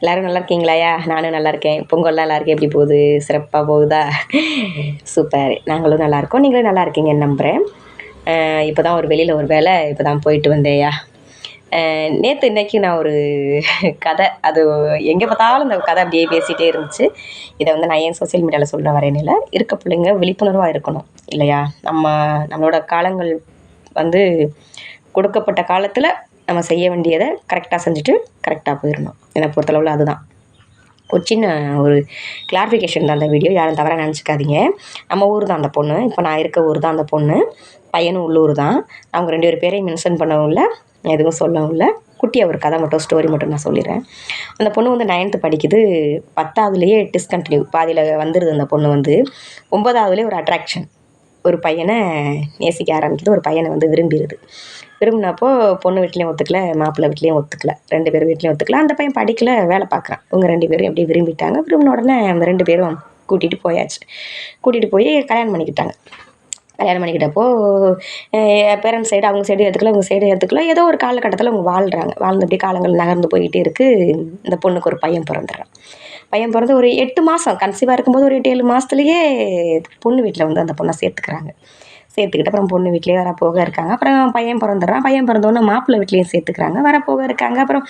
எல்லோரும் நல்லா இருக்கீங்களாயா நானும் நல்லா இருக்கேன். பொங்கல்லாம் எல்லாருக்கும் எப்படி போகுது? சிறப்பாக போகுதா? சூப்பர். நாங்களும் நல்லா இருக்கோம். நீங்களும் நல்லா இருக்கீங்கன்னு நம்புகிறேன் இப்போ தான் ஒரு வெளியில் ஒரு வேலை இப்போ தான் போயிட்டு வந்தேயா நேற்று இன்றைக்கி நான் ஒரு கதை அது எங்கே பார்த்தாலும் இந்த கதை அப்படியே பேசிகிட்டே இருந்துச்சு. இதை வந்து நான் ஏன் சோசியல் மீடியாவில் சொல்ல வரேன்னு இருக்க பிள்ளைங்க விழிப்புணர்வாக இருக்கணும் இல்லையா? நம்ம நம்மளோட காலங்கள் வந்து கொடுக்கப்பட்ட காலத்தில் நம்ம செய்ய வேண்டியதை கரெக்டாக செஞ்சுட்டு கரெக்டாக போயிடணும். என்னை பொறுத்தளவில் அதுதான். ஒரு சின்ன ஒரு கிளாரிஃபிகேஷன் தான் அந்த வீடியோ யாரும் தவறாக நினச்சிக்காதீங்க. நம்ம ஊர் தான் அந்த பொண்ணு. இப்போ நான் இருக்க ஊர் தான் அந்த பொண்ணு. பையனும் உள்ளூர் தான். அவங்க ரெண்டு பேர் பேரையும் மென்ஷன் பண்ணவும் இல்லை எதுவும் சொல்லவும் இல்லை. குட்டியாக ஒரு கதை மட்டும் ஸ்டோரி மட்டும் நான் சொல்லிடுறேன். அந்த பொண்ணு வந்து நைன்த்து படிக்குது. பத்தாவதுலேயே டிஸ்கண்டினியூ பாதியில் வந்துடுது அந்த பொண்ணு வந்து. ஒன்பதாவதுலேயே ஒரு அட்ராக்ஷன் ஒரு பையனை நேசிக்க ஆரம்பிக்குது. ஒரு பையனை வந்து விரும்பிடுது. விரும்பினப்போ பொண்ணு வீட்லேயும் ஒத்துக்கல மாப்பிள்ளை வீட்லேயும் ஒத்துக்கல ரெண்டு பேர் வீட்லேயும் ஒத்துக்கல. அந்த பையன் படிக்கல வேலை பார்க்குறான். இவங்க ரெண்டு பேரும் எப்படி விரும்பிட்டாங்க. விரும்பின உடனே அந்த ரெண்டு பேரும் கூட்டிகிட்டு போயாச்சு. கூட்டிகிட்டு போய் கல்யாணம் பண்ணிக்கிட்டாங்க. கல்யாணம் பண்ணிக்கிட்டப்போ பேரண்ட்ஸ் சைடு அவங்க சைடு எடுத்துக்கல அவங்க சைடு எடுத்துக்கல ஏதோ ஒரு காலகட்டத்தில் அவங்க வாழ்கிறாங்க வாழ்ந்து அப்படியே காலங்கள் நகர்ந்து போய்கிட்டே இருக்குது இந்த பொண்ணுக்கு ஒரு பையன் பிறந்துடுறான் பையன் பிறந்து ஒரு எட்டு மாதம் கன்சீவாக இருக்கும்போது ஒரு எட்டு ஏழு மாதத்துலேயே பொண்ணு வீட்டில் வந்து அந்த பொண்ணை சேர்த்துக்கிறாங்க. சேர்த்துக்கிட்டு அப்புறம் பொண்ணு வீட்லேயே வர போக இருக்காங்க. அப்புறம் பையன் பிறந்துடுறான். பையன் பிறந்தவொன்னே மாப்பிள்ளை வீட்லேயும் சேர்த்துக்கிறாங்க. வர போக இருக்காங்க. அப்புறம்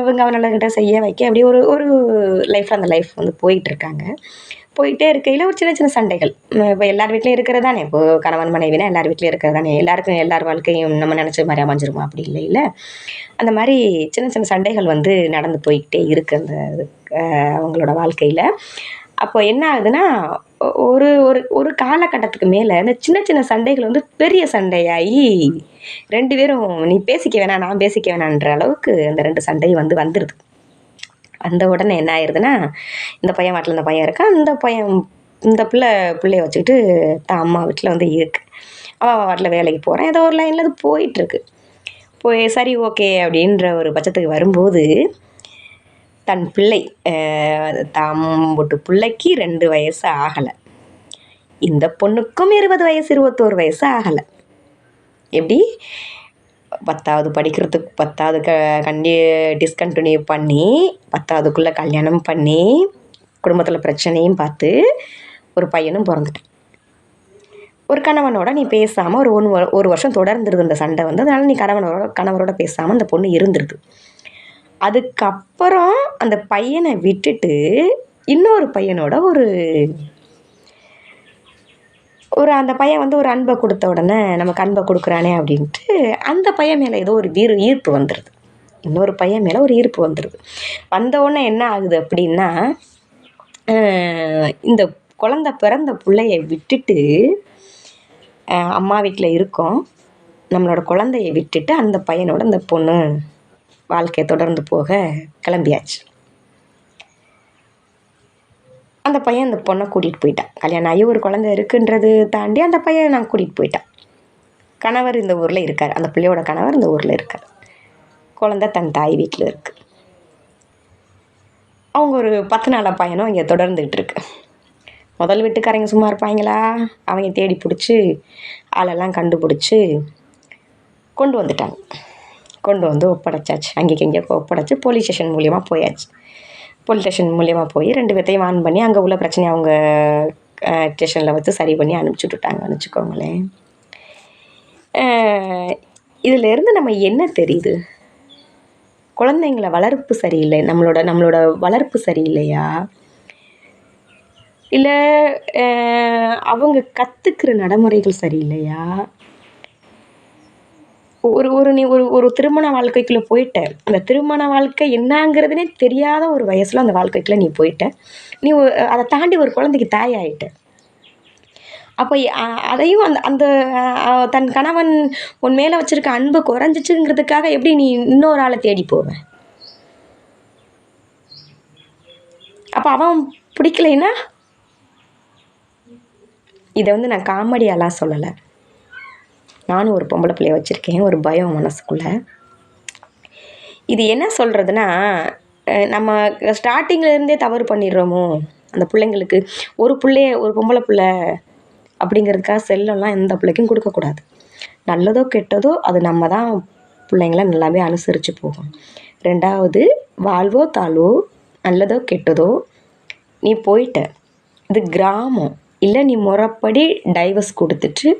இவங்க அவன் செய்ய வைக்க அப்படியே ஒரு ஒரு லைஃப்பில் அந்த லைஃப் வந்து போயிட்டுருக்காங்க. போயிட்டே இருக்கையில் ஒரு சின்ன சின்ன சண்டைகள். இப்போ எல்லார் வீட்லேயும் இருக்கிறது தானே? இப்போது கணவன் மனைவினா எல்லார் வீட்லேயும் இருக்கிறது தானே? எல்லாருக்கும் எல்லார் வாழ்க்கையும் நம்ம நினச்ச மாதிரி அமைஞ்சிருமா? அப்படி இல்லை இல்லை அந்த மாதிரி சின்ன சின்ன சண்டைகள் வந்து நடந்து போய்கிட்டே இருக்குது அந்த அவங்களோட வாழ்க்கையில். அப்போ என்ன ஆகுதுன்னா ஒரு ஒரு ஒரு காலகட்டத்துக்கு மேலே இந்த சின்ன சின்ன சண்டைகள் வந்து பெரிய சண்டையாகி ரெண்டு பேரும் நீ பேசிக்க வேணாம் நான் பேசிக்க வேணான்ற அளவுக்கு அந்த ரெண்டு சண்டையும் வந்து வந்துடுது வந்த உடனே என்ன ஆயிடுதுன்னா இந்த பையன் வாட்டில் இந்த பையன் இருக்கான் இந்த பையன் இந்த பிள்ளை பிள்ளைய வச்சுக்கிட்டு தான் அம்மா வீட்டில் வந்து இருக்கு. அவள் வாட்டில் வேலைக்கு போகிறேன் ஏதோ ஒரு லைனில் அது போயிட்டுருக்கு போய் சரி ஓகே அப்படின்ற ஒரு பட்சத்துக்கு வரும்போது தன் பிள்ளை தம்புட்டு பிள்ளைக்கு ரெண்டு வயசு ஆகலை. இந்த பொண்ணுக்கும் இருபது வயசு இருபத்தோரு வயசு ஆகலை. எப்படி? பத்தாவது படிக்கிறதுக்கு பத்தாவது க கண்டி டிஸ்கண்டினியூ பண்ணி பத்தாவதுக்குள்ளே கல்யாணம் பண்ணி குடும்பத்தில் பிரச்சனையும் பார்த்து ஒரு பையனும் பிறந்துட்டான். ஒரு கணவனோட நீ பேசாமல் ஒரு ஒன்று ஒரு வருஷம் தொடர்ந்துருது இந்த சண்டை வந்து அதனால் நீ கணவனோட கணவரோட பேசாமல் அந்த பொண்ணு இருந்துருது. அதுக்கப்புறம் அந்த பையனை விட்டுட்டு இன்னொரு பையனோட ஒரு ஒரு அந்த பையன் வந்து ஒரு அன்பை கொடுத்த உடனே நமக்கு அன்பை கொடுக்குறானே அப்படின்ட்டு அந்த பையன் மேலே ஏதோ ஒரு வீர் ஈர்ப்பு வந்துடுது இன்னொரு பையன் மேலே ஒரு ஈர்ப்பு வந்துடுது வந்த உடனே என்ன ஆகுது அப்படின்னா இந்த குழந்த பிறந்த பிள்ளைய விட்டுட்டு அம்மா வீட்டில் இருக்கோம். நம்மளோட குழந்தைய விட்டுட்டு அந்த பையனோட அந்த பொண்ணு வாழ்க்கையை தொடர்ந்து போக கிளம்பியாச்சு. அந்த பையன் அந்த பொண்ணை கூட்டிகிட்டு போயிட்டான். கல்யாணம் ஆகி ஒரு குழந்த இருக்குன்றது தாண்டி அந்த பையன் நான் கூட்டிகிட்டு போயிட்டான். கணவர் இந்த ஊரில் இருக்கார். அந்த பிள்ளையோட கணவர் இந்த ஊரில் இருக்கார். குழந்த தன் தாய் வீட்டில் இருக்குது அவங்க ஒரு பத்து நாளாக பையனும் இங்கே தொடர்ந்துக்கிட்டு இருக்கு. முதல் வீட்டுக்காரங்க சும்மா இருப்பாங்களா? அவங்க தேடி பிடிச்சி ஆளெல்லாம் கண்டுபிடிச்சி கொண்டு வந்துட்டாங்க. கொண்டு வந்து ஒப்படைச்சாச்சு. அங்கேக்கு இங்கே ஒப்படைச்சி போலீஸ் ஸ்டேஷன் மூலியமாக போயாச்சு. போலீஸ் ஸ்டேஷன் மூலியமாக போய் ரெண்டு பேர்த்தையும் ஆன் பண்ணி அங்கே உள்ள பிரச்சனையை அவங்க ஸ்டேஷனில் வச்சு சரி பண்ணி அனுப்பிச்சி விட்டுட்டாங்கன்னு வச்சுக்கோங்களேன். இதிலேருந்து நம்ம என்ன தெரியுது? குழந்தைங்கள வளர்ப்பு சரியில்லை. நம்மளோட நம்மளோட வளர்ப்பு சரியில்லையா? இல்லை அவங்க கற்றுக்கிற நடைமுறைகள் சரியில்லையா? ஒரு ஒரு நீ ஒரு ஒரு திருமண வாழ்க்கைக்குள்ளே போயிட்ட. அந்த திருமண வாழ்க்கை என்னங்கிறதுனே தெரியாத ஒரு வயசில் அந்த வாழ்க்கைக்குள்ளே நீ போயிட்ட. நீ அதை தாண்டி ஒரு குழந்தைக்கு தாய் ஆகிட்ட அப்போ அதையும் அந்த அந்த தன் கணவன் உன் மேலே வச்சுருக்க அன்பு குறைஞ்சிச்சுங்கிறதுக்காக எப்படி நீ இன்னொரு ஆளை தேடி போவேன் அப்போ அவன் பிடிக்கலைன்னா? இதை வந்து நான் காமெடியாலாம் சொல்லலை. நானும் ஒரு பொம்பளை பிள்ளைய வச்சுருக்கேன் ஒரு பயம் மனசுக்குள்ளே. இது என்ன சொல்கிறதுனா நம்ம ஸ்டார்டிங்லேருந்தே தவறு பண்ணிடுறோமோ? அந்த பிள்ளைங்களுக்கு ஒரு பிள்ளைய ஒரு பொம்பளை பிள்ளை அப்படிங்கிறதுக்காக செல்லம்லாம் எந்த பிள்ளைக்கும் கொடுக்கக்கூடாது நல்லதோ கெட்டதோ அது நம்ம தான் பிள்ளைங்கள நல்லாவே அனுசரித்து போகும். ரெண்டாவது வாழ்வோ தாழ்வோ நல்லதோ கெட்டதோ நீ போயிட்ட. இது கிராமம். இல்லை நீ முறைப்படி டைவர்ஸ் கொடுத்துட்டு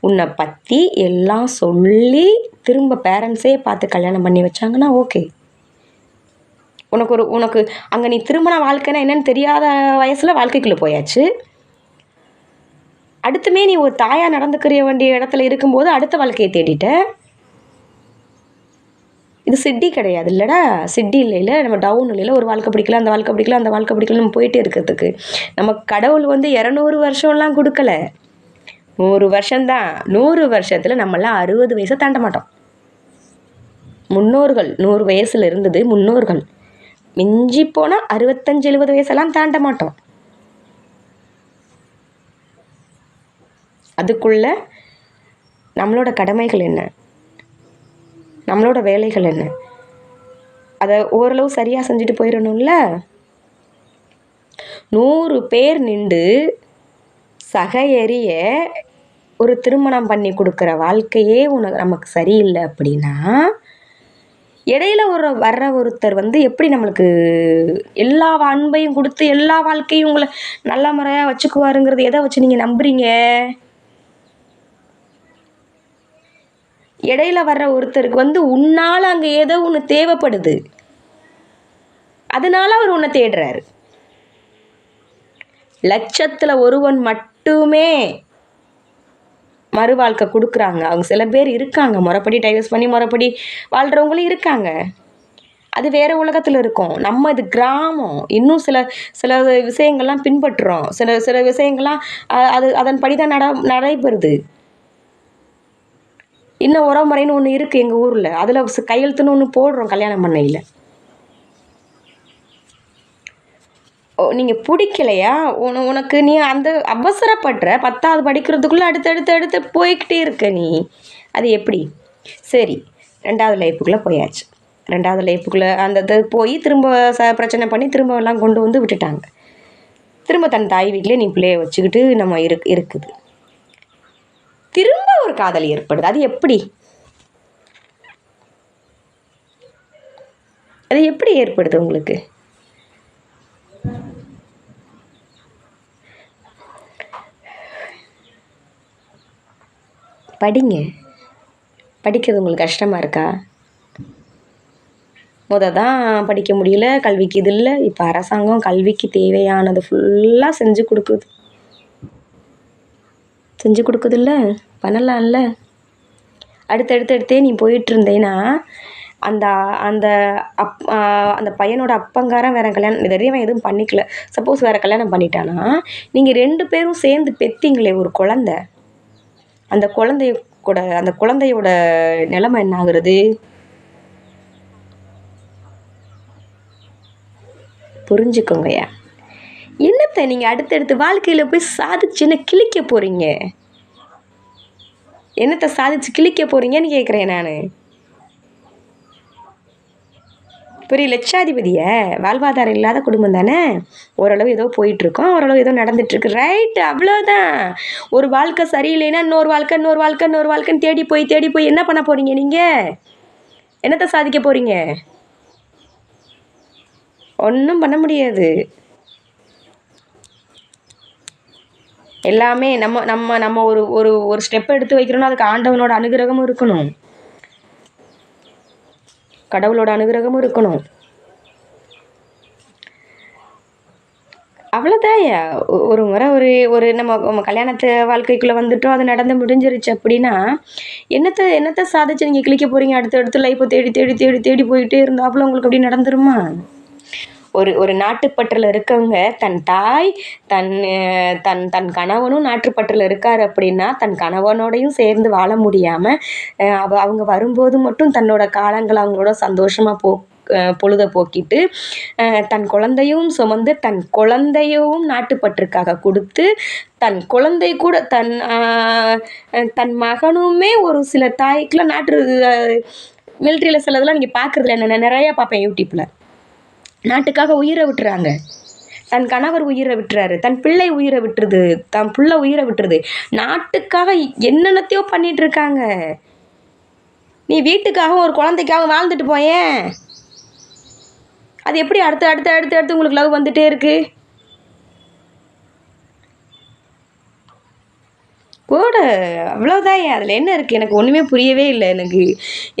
உன்னை பற்றி எல்லாம் சொல்லி திரும்ப பேரண்ட்ஸே பார்த்து கல்யாணம் பண்ணி வச்சாங்கன்னா ஓகே உனக்கு ஒரு உனக்கு அங்கே நீ திருமண வாழ்க்கைன்னா என்னன்னு தெரியாத வயசில் வாழ்க்கைக்குள்ளே போயாச்சு. அடுத்துமே நீ ஒரு தாயாக நடந்துக்கிற வேண்டிய இடத்துல இருக்கும்போது அடுத்த வாழ்க்கையை தேடிட்ட. இது சிட்டி கிடையாது இல்லைடா. சிட்டி இல்லைல்ல நம்ம டவுன் இல்லையில ஒரு வாழ்க்கை பிடிக்கல அந்த வாழ்க்கை பிடிக்கல அந்த வாழ்க்கை பிடிக்கல நம்ம போயிட்டே இருக்கிறதுக்கு. நம்ம கடவுள் வந்து இரநூறு வருஷம்லாம் கொடுக்கல. நூறு வருஷம்தான். நூறு வருஷத்தில் நம்மளாம் அறுபது வயசை தாண்ட மாட்டோம். முன்னோர்கள் நூறு வயசில் இருந்தது முன்னோர்கள். மிஞ்சி போனால் அறுபத்தஞ்சு எழுபது வயசெல்லாம் தாண்ட மாட்டோம். அதுக்குள்ள நம்மளோட கடமைகள் என்ன? நம்மளோட வேலைகள் என்ன? அதை ஓரளவு சரியாக செஞ்சுட்டு போயிடணும்ல நூறு பேர் நின்று சக எரிய ஒரு திருமணம் பண்ணி கொடுக்குற வாழ்க்கையே உனக்கு நமக்கு சரியில்லை அப்படின்னா இடையில ஒரு வர்ற ஒருத்தர் வந்து எப்படி நம்மளுக்கு எல்லா அன்பையும் கொடுத்து எல்லா வாழ்க்கையும் உங்களை நல்ல முறையாக வச்சுக்குவாருங்கிறது எதை வச்சு நீங்கள் நம்புறீங்க? இடையில வர்ற ஒருத்தருக்கு வந்து உன்னால் அங்கே ஏதோ ஒன்று தேவைப்படுது. அதனால அவர் உன்னை தேடுறாரு. லட்சத்தில் ஒருவன் மட்டுமே மறு வாழ்க்கை கொடுக்குறாங்க. அவங்க சில பேர் இருக்காங்க. முறைப்படி டைவர்ஸ் பண்ணி முறைப்படி வாழ்கிறவங்களும் இருக்காங்க. அது வேறு உலகத்தில் இருக்கும். நம்ம இது கிராமம். இன்னும் சில சில விஷயங்கள்லாம் பின்பற்றுறோம். சில சில விஷயங்கள்லாம் அது அதன்படி தான் நட நடைபெறுது. இன்னும் உறவுமுறைன்னு ஒன்று இருக்குது எங்கள் ஊரில். அதில் கையெழுத்துன்னு ஒன்று போடுறோம் கல்யாணம் பண்ணையில். ஓ நீங்கள் பிடிக்கலையா? உன உனக்கு நீ அந்த அவசரப்படுற? பத்தாவது படிக்கிறதுக்குள்ளே அடுத்தடுத்து அடுத்து அடுத்து போய்கிட்டே இருக்க நீ. அது எப்படி? சரி ரெண்டாவது லைஃபுக்குள்ளே போயாச்சு. ரெண்டாவது லைஃபுக்குள்ளே அந்த இது போய் திரும்ப ச பிரச்சனை பண்ணி திரும்ப எல்லாம் கொண்டு வந்து விட்டுட்டாங்க. திரும்ப தன் தாய் வீட்டிலே நீ பிள்ளைய வச்சுக்கிட்டு நம்ம இரு இருக்குது. திரும்ப ஒரு காதல் ஏற்படுது. அது எப்படி? அது எப்படி ஏற்படுது உங்களுக்கு? படிங்க. படிக்கிறது உங்களுக்கு கஷ்டமாக இருக்கா? முத தான் படிக்க முடியல கல்விக்கு இது இல்லை. இப்போ அரசாங்கம் கல்விக்கு தேவையானது ஃபுல்லாக செஞ்சு கொடுக்குது. செஞ்சு கொடுக்குது இல்லை? பண்ணலாம்ல. அடுத்தடுத்து நீ போயிட்டுருந்தேன்னா அந்த அந்த அப் அந்த பையனோட அப்பங்காரன் வேற கல்யாணம் இது வரையும் அவன் எதுவும் பண்ணிக்கல. சப்போஸ் வேற கல்யாணம் பண்ணிட்டானா நீங்கள் ரெண்டு பேரும் சேர்ந்து பெத்தீங்களே ஒரு குழந்த. அந்த குழந்தைய கூட அந்த குழந்தையோட நிலைமை என்ன ஆகுறது? புரிஞ்சுக்கோங்கய்யா என்னத்தை நீங்கள் அடுத்தடுத்து வாழ்க்கையில் போய் சாதிச்சுன்னு கிழிக்க போகிறீங்க என்னத்தை சாதிச்சு கிழிக்க போகிறீங்கன்னு கேட்குறேன் நான். பெரிய லட்சாதிபதிய வாழ்வாதாரம் இல்லாத குடும்பம் தானே? ஓரளவு ஏதோ போயிட்டுருக்கோம் ஓரளவு ஏதோ நடந்துட்டுருக்கு. ரைட் அவ்வளோதான் ஒரு வாழ்க்கை சரியில்லைன்னா இன்னொரு வாழ்க்கை இன்னொரு வாழ்க்கை இன்னொரு வாழ்க்கைன்னு தேடி போய் தேடி போய் என்ன பண்ண போகிறீங்க நீங்கள் என்னத்தை சாதிக்க போகிறீங்க ஒன்றும் பண்ண முடியாது. எல்லாமே நம்ம நம்ம நம்ம ஒரு ஒரு ஒரு ஸ்டெப் எடுத்து வைக்கிறோம்னா அதுக்கு ஆண்டவனோட அனுகிரகமும் இருக்கணும். கடவுளோட அனுகிரகமும் இருக்கணும். அவ்வளோதான் ஒரு முறை ஒரு ஒரு நம்ம நம்ம கல்யாணத்து வாழ்க்கைக்குள்ளே வந்துட்டோம் அது நடந்து முடிஞ்சிருச்சு அப்படின்னா என்னத்தை என்னத்தை சாதிச்சு நீங்கள் கிளிக்க போகிறீங்க அடுத்து அடுத்து லைஃப்பை தேடி தேடி தேடி தேடி போயிட்டே இருந்தாப்புல உங்களுக்கு அப்படி நடந்துருமா? ஒரு ஒரு நாட்டுப்பற்றில் இருக்கவங்க தன் தாய் தன் தன் தன் கணவனும் நாட்டுப்பற்றில் இருக்கார் அப்படின்னா தன் கணவனோடையும் சேர்ந்து வாழ முடியாமல் அவ அவங்க வரும்போது மட்டும் தன்னோட காலங்களை அவங்களோட சந்தோஷமாக போ பொழுதை பொழுத போக்கிட்டு தன் குழந்தையும் சுமந்து தன் குழந்தையும் நாட்டுப்பற்றுக்காக கொடுத்து தன் குழந்தை கூட தன் தன் மகனுமே ஒரு சில தாய்க்குலாம் நாட்டு மிலிட்ரியில் சிலதெல்லாம் நீங்கள் பார்க்குறதுல என்ன நிறையா பார்ப்பேன் யூடியூப்பில் நாட்டுக்காக உயிரை விட்டுறாங்க. தன் கணவர் உயிரை விட்டுறாரு. தன் பிள்ளை உயிரை விட்டுருது. தன் பிள்ளை உயிரை விட்டுருது. நாட்டுக்காக என்னென்னத்தையோ பண்ணிட்டு இருக்காங்க. நீ வீட்டுக்காக ஒரு குழந்தைக்காக வாழ்ந்துட்டு போயேன். அது எப்படி அடுத்து அடுத்து அடுத்து அடுத்து உங்களுக்கு லவ் வந்துகிட்டே இருக்குது கூட அவ்வளோதான் அதில் என்ன இருக்குது எனக்கு ஒன்றுமே புரியவே இல்லை. எனக்கு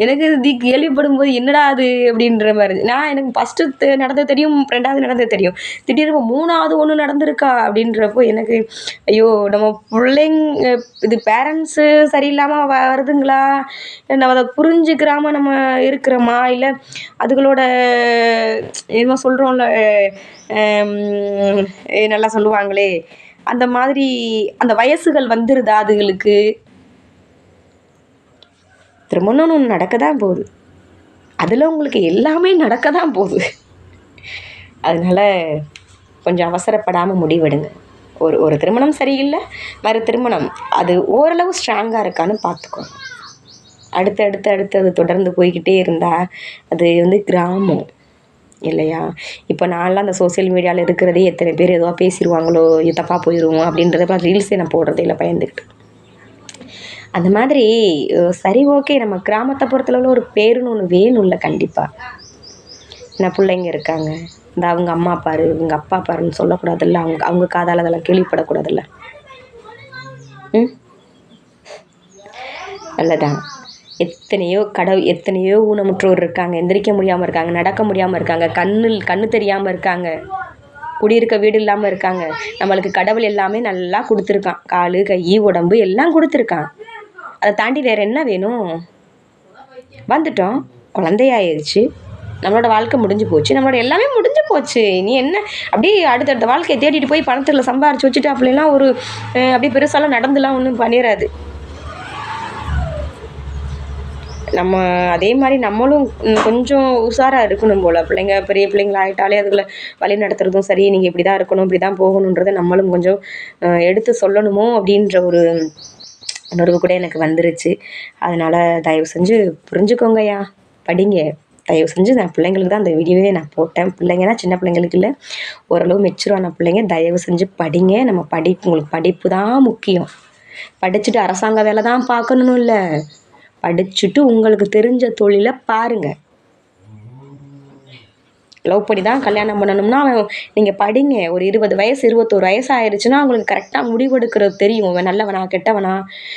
எனக்கு இது கேள்விப்படும் போது என்னடா அது அப்படின்ற மாதிரி நான் எனக்கு ஃபஸ்ட்டு நடந்தது தெரியும் ரெண்டாவது நடந்தது தெரியும். திடீர்னு இப்போ மூணாவது ஒன்று நடந்திருக்கா அப்படின்றப்போ எனக்கு ஐயோ நம்ம பிள்ளைங்க இது பேரண்ட்ஸு சரியில்லாமல் வ வருதுங்களா? நம்ம அதை புரிஞ்சுக்கிறாம நம்ம இருக்கிறோமா? இல்லை அதுகளோட என்னமோ சொல்கிறோம்ல நல்லா சொல்லுவாங்களே. அந்த மாதிரி அந்த வயசுகள் வந்துடுதா அதுகளுக்கு? திருமணம்னு ஒன்று நடக்க தான் போகுது. அதில் உங்களுக்கு எல்லாமே நடக்க தான் போகுது. அதனால் கொஞ்சம் அவசரப்படாமல் முடிவெடுங்க. ஒரு ஒரு திருமணம் சரியில்லை மறு திருமணம். அது ஓரளவு ஸ்ட்ராங்காக இருக்கான்னு பார்த்துக்கோங்க. அடுத்து அடுத்து அடுத்து அது தொடர்ந்து போய்கிட்டே இருந்தால் அது வந்து கிராமம். இல்லையா? இப்போ நான்லாம் அந்த சோஷியல் மீடியாவில் இருக்கிறதே எத்தனை பேர் எதுவாக பேசிடுவாங்களோ தப்பாக போயிடுவோம் அப்படின்றத ரீல்ஸே நான் போடுறதே இல்லை பயந்துக்கிட்டு அந்த மாதிரி சரி ஓகே நம்ம கிராமத்தை பொறுத்தளவில் ஒரு பேருன்னு ஒன்று வேணும்ல கண்டிப்பாக என்ன பிள்ளைங்க இருக்காங்க? இந்த அவங்க அம்மா பாரு இவங்க அப்பா பாருன்னு சொல்லக்கூடாதுல்ல அவங்க அவங்க காதால் அதெல்லாம் கேள்விப்படக்கூடாதுல்ல. ம்? நல்லதான் எத்தனையோ கடவு எத்தனையோ ஊனமுற்றோர் இருக்காங்க. எந்திரிக்க முடியாமல் இருக்காங்க நடக்க முடியாமல் இருக்காங்க கண்ணில் கண்ணு தெரியாமல் இருக்காங்க குடியிருக்க வீடு இல்லாமல் இருக்காங்க. நம்மளுக்கு கடவுள் எல்லாமே நல்லா கொடுத்துருக்கான். கால் கை உடம்பு எல்லாம் கொடுத்துருக்கான். அதை தாண்டி வேறு என்ன வேணும்? வந்துட்டோம். குழந்தையாயிருச்சு. நம்மளோட வாழ்க்கை முடிஞ்சு போச்சு. நம்மளோட எல்லாமே முடிஞ்சு போச்சு. நீ என்ன? அப்படியே அடுத்தடுத்த வாழ்க்கையை தேடிட்டு போய் பணத்தில் சம்பாரிச்சு வச்சுட்டு அப்படிலாம் ஒரு அப்படியே பெருசாலாம் நடந்துலாம் ஒன்றும் பண்ணிடாது நம்ம அதே மாதிரி நம்மளும் கொஞ்சம் உஷாராக இருக்கணும் போல். பிள்ளைங்க பெரிய பிள்ளைங்களா ஆகிட்டாலே அதுகளை வழி நடத்துறதும் சரி நீங்கள் இப்படி தான் இருக்கணும் இப்படி தான் போகணுன்றதை நம்மளும் கொஞ்சம் எடுத்து சொல்லணுமோ அப்படின்ற ஒரு உணர்வு கூட எனக்கு வந்துருச்சு. அதனால் தயவு செஞ்சு புரிஞ்சுக்கோங்கய்யா. படிங்க. தயவு செஞ்சு நான் பிள்ளைங்களுக்கு தான் அந்த வீடியோவே நான் போட்டேன். பிள்ளைங்கன்னா சின்ன பிள்ளைங்களுக்கு இல்லை. ஓரளவு மெச்சூரான பிள்ளைங்க. தயவு செஞ்சு படிங்க. நம்ம படி உங்களுக்கு படிப்பு தான் முக்கியம். படிச்சுட்டு அரசாங்க வேலை தான் பார்க்கணும் இல்லை. படிச்சுட்டு உங்களுக்கு தெரிஞ்ச தொழிலை பாருங்கள் லவ் பண்ணி தான் கல்யாணம் பண்ணணும்னா அவன் நீங்கள் படிங்க. ஒரு இருபது வயசு இருபத்தோரு வயசு ஆயிடுச்சுன்னா அவங்களுக்கு கரெக்டாக முடிவெடுக்கிறது தெரியும். இவன் நல்லவனா கெட்டவனா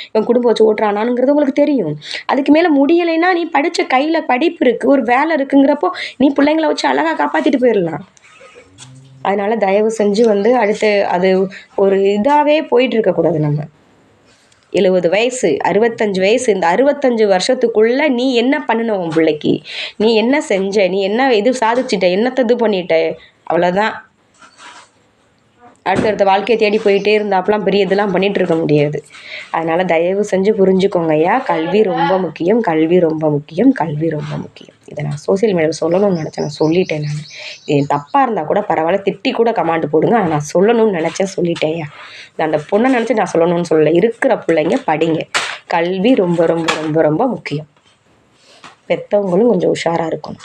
இவன் குடும்பம் வச்சு ஓட்டுறானாங்கிறது உங்களுக்கு தெரியும். அதுக்கு மேலே முடியலைன்னா நீ படித்த கையில் படிப்பு இருக்குது ஒரு வேலை இருக்குங்கிறப்போ நீ பிள்ளைங்கள வச்சு அழகாக காப்பாற்றிட்டு போயிடலாம் அதனால் தயவு செஞ்சு வந்து அடுத்து அது ஒரு இதாகவே போயிட்டு இருக்கக்கூடாது நம்ம. எழுபது வயசு அறுபத்தஞ்சு வயசு இந்த அறுபத்தஞ்சு வருஷத்துக்குள்ளே நீ என்ன பண்ணின உன் பிள்ளைக்கு? நீ என்ன செஞ்ச? நீ என்ன இது சாதிச்சிட்ட? என்னத்தை இது பண்ணிட்ட? அவ்வளோதான் அடுத்தடுத்த வாழ்க்கையை தேடி போயிட்டே இருந்தாப்பெல்லாம் பெரிய இதெல்லாம் பண்ணிகிட்டு இருக்க முடியாது. அதனால் தயவு செஞ்சு புரிஞ்சுக்கோங்க ஐயா. கல்வி ரொம்ப முக்கியம். கல்வி ரொம்ப முக்கியம். கல்வி ரொம்ப முக்கியம். இதை நான் சோஷியல் மீடியாவில் சொல்லணும்னு நினச்சேன். நான் சொல்லிட்டேன் நான். இது தப்பாக இருந்தால் கூட பரவாயில்ல. திட்டி கூட கமாண்ட் போடுங்க. ஆனால் நான் சொல்லணும்னு நினச்சேன். சொல்லிட்டேன் நான் அந்த பொண்ணை நினச்சி நான் சொல்லணும்னு சொல்லலை. இருக்கிற பிள்ளைங்க படிங்க. கல்வி ரொம்ப ரொம்ப ரொம்ப ரொம்ப முக்கியம். பெற்றவங்களும் கொஞ்சம் உஷாராக இருக்கணும்.